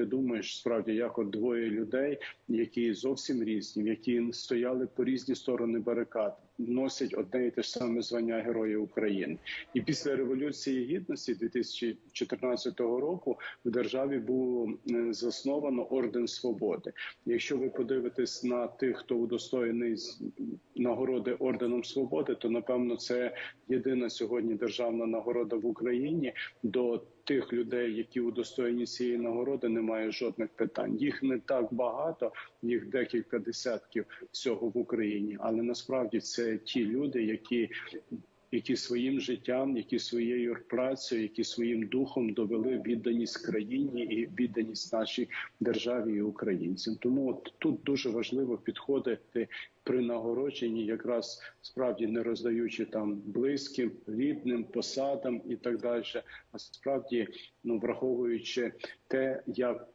ти думаєш справді, як от двоє людей, які зовсім різні, які стояли по різні сторони барикад, носять одне і те ж саме звання Героя України. І після революції гідності 2014 року в державі було е, засновано орден свободи. Якщо ви подивитесь на тих, хто удостоєний нагороди орденом свободи, то напевно це єдина сьогодні державна нагорода в Україні до тих людей, які удостоєні цієї нагороди, немає жодних питань. Їх не так багато, їх декілька десятків всього в Україні, але насправді це ті люди, які які своїм життям, які своєю працею, які своїм духом довели відданість країні і відданість нашій державі і українцям. Тому от тут дуже важливо підходити при нагородженні, якраз справді не роздаючи там близьким, рідним посадам і так далі, а справді ну враховуючи те, як